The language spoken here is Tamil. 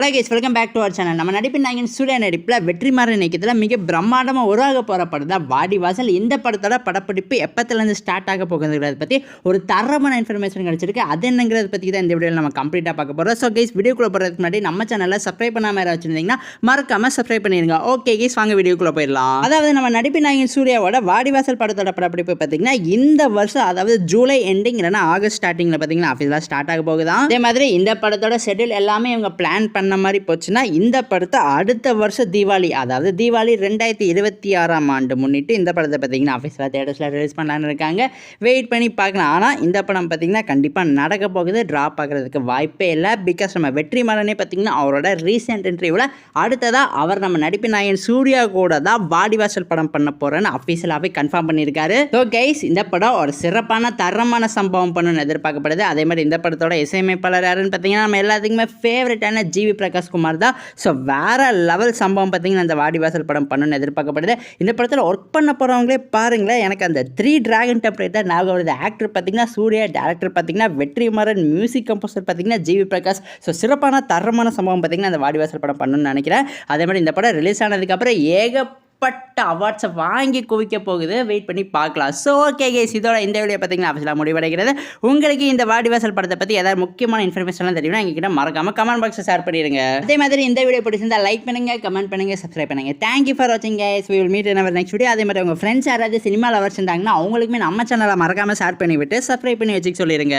Hello guys welcome back to our channel நம்ம நடிப்பின் நாயகன் சூர்யா நடிப்பில் வெற்றிமாறன் இயக்கத்தில் மிக பிரம்மாண்டமாக உருவாக போகிற படம் தான் வாடிவாசல் இந்த படத்தோட படப்பிடிப்பு எப்பத்துலேருந்து ஸ்டார்ட் ஆக போகுதுங்கிறத பற்றி ஒரு தரமான இன்ஃபர்மேஷன் கிடச்சிருக்கு. அது என்னங்கிறத பற்றி தான் இந்த வீடியோவில் நம்ம கம்ப்ளீட்டாக பார்க்க போகிறோம் ஸோ கேஸ் வீடியோக்குள்ளே போகிறதுக்கு முன்னாடி நம்ம சேனலில் சப்ஸ்கிரைப் பண்ணாமல் யாராவது வச்சுருந்தீங்கன்னா மறக்காமல் சப்ஸ்கிரைப் பண்ணிடுங்க ஓகே கேஸ் வாங்க வீடியோக்குள்ளே போயிடலாம். அதாவது நம்ம நடிப்பின் நாயகன் சூர்யாவோட வாடிவாசல் படத்தோட படப்பிடிப்பு பார்த்தீங்கன்னா இந்த வருஷம் அதாவது ஜூலை எண்டிங் இல்லைனா ஆகஸ்ட் ஸ்டார்டிங்கில் பார்த்தீங்கன்னா ஆஃபீஸில் ஸ்டார்ட் ஆக போகுதான். அதே மாதிரி இந்த படத்தோட ஷெட்யூல் எல்லாமே இவங்க பிளான் பண்ண மாதிரி போச்சுன்னா இந்த படத்தை அடுத்த வருஷம் தீபாவளி அதாவது தீபாவளி ரெண்டாயிரத்தி இருபத்தி ஆறாம் ஆண்டு முன்னிட்டு இந்த படத்தை பார்த்தீங்கன்னா ஆஃபீஸில் தேட்டர்ஸில் ரிலீஸ் பண்ணலான்னு இருக்காங்க. வெயிட் பண்ணி பார்க்கலாம். ஆனால் இந்த படம் பார்த்தீங்கன்னா கண்டிப்பாக நடக்க போகுது. ட்ராப் ஆகிறதுக்கு வாய்ப்பே இல்லை. பிகாஸ் நம்ம வெற்றி மலனே பார்த்திங்கன்னா அவரோட ரீசெண்ட் இன்டர்வியூவில் அடுத்ததாக அவர் நம்ம நடிப்பு நாயன் சூர்யா கூட தான் வாடிவாசல் படம் பண்ண போகிறேன்னு அஃபீஷியலாகவே கன்ஃபார்ம் பண்ணியிருக்காரு. ஸோ கைஸ் இந்த படம் ஒரு சிறப்பான தரமான சம்பவம் பண்ணணும்னு எதிர்பார்க்கப்படுது. அதே மாதிரி இந்த படத்தோட இசையமைப்பாளர் யாருன்னு பார்த்தீங்கன்னா நம்ம எல்லாத்துக்குமே ஃபேவரட்டான ஜிவி பிரகாஷ் குமார் தான். ஸோ வேறு லெவல் சம்பவம் பார்த்தீங்கன்னா அந்த வாடிவாசல் படம் பண்ணணும்னு எதிர்பார்க்கப்படுது. இந்த படத்தில் ஒர்க் பண்ண போகிறவங்களே பாருங்களேன் எனக்கு அந்த த்ரீ ட்ராகன் டெம்ப்ளேட் தான் ஞாபகம் வருது. ஆக்டர் பார்த்தீங்கன்னா சூர்யா டேரக்டர் பார்த்தீங்கன்னா வெற்றிமாறன் மியூசிக் கம்போசர் பார்த்தீங்கன்னா ஜிவி பிரகாஷ். ஸோ சிறப்பான தரமான சம்பவம் பார்த்தீங்கன்னா அந்த வாடிவாசல் படம் பண்ணணும்னு நினைக்கிறேன். அதே மாதிரி இந்த படம் ரிலீஸ் ஆனதுக்கப்புறம் ஏக ஏகப்பட்ட அவார்ட்ஸை வாங்கி குவிக்க போகுது. வெயிட் பண்ணி பார்க்கலாம். ஸோ ஓகே கேஸ் இதோட இந்த வீடியோ பார்த்தீங்கன்னா ஆஃபீஸில் முடிவடைகிறது. உங்களுக்கு இந்த வாடிவாசல் படத்தை பற்றி ஏதாவது முக்கியமான இன்ஃபர்மேஷன்லாம் தெரியும்னா எங்ககிட்ட மறக்காம கமெண்ட் பாக்ஸை ஷேர் பண்ணிடுங்க. அதே மாதிரி இந்த வீடியோ பிடிச்சிருந்தா லைக் பண்ணுங்க கமெண்ட் பண்ணுங்க சப்ஸ்கிரைப் பண்ணுங்க. தேங்க்யூ ஃபார் வாட்சிங் guys we will meet in next video அதே மாதிரி உங்கள் ஃப்ரெண்ட்ஸ் யாராவது சினிமா லவர்ஸ் இருந்தாங்கன்னா அவங்களுக்குமே நம்ம சேனலை மறக்காம ஷேர் பண்ணி விட்டு சப்ஸ்கிரைப் பண்ணி வச்சுக்க சொல்லிடுங்க